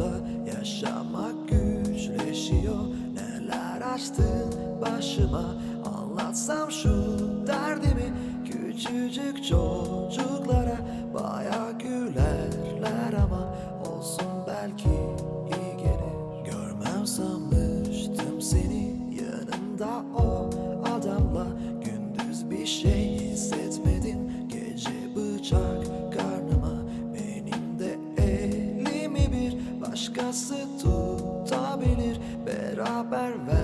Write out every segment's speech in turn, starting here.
Hayatta yaşamak güçleşiyor. Neler açtın başıma? Anlatsam şu derdimi. Küçücük çocuklara Baya gülerler ama Olsun belki iyi gelir. Görmem sanmıştım seni. Yanımda o adamla Gündüz bir şey bir başkası tutabilir Beraber verdiğimiz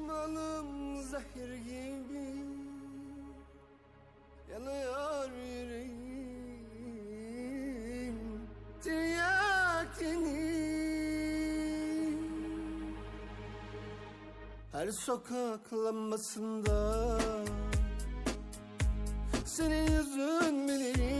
Pişmanım zehir gibi Yanıyor yüreğim Tiryakini. Her sokak lambasında Senin yüzün bilirim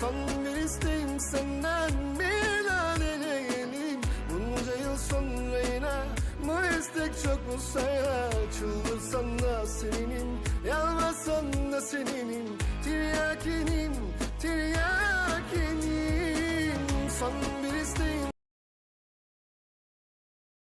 Son bir isteğim senden bir daha deneyelim Bunca yıl sonra yine bu istek çok mu sayar Çıldırsan da seninim Yalvarsan da seninim. Tiryakinim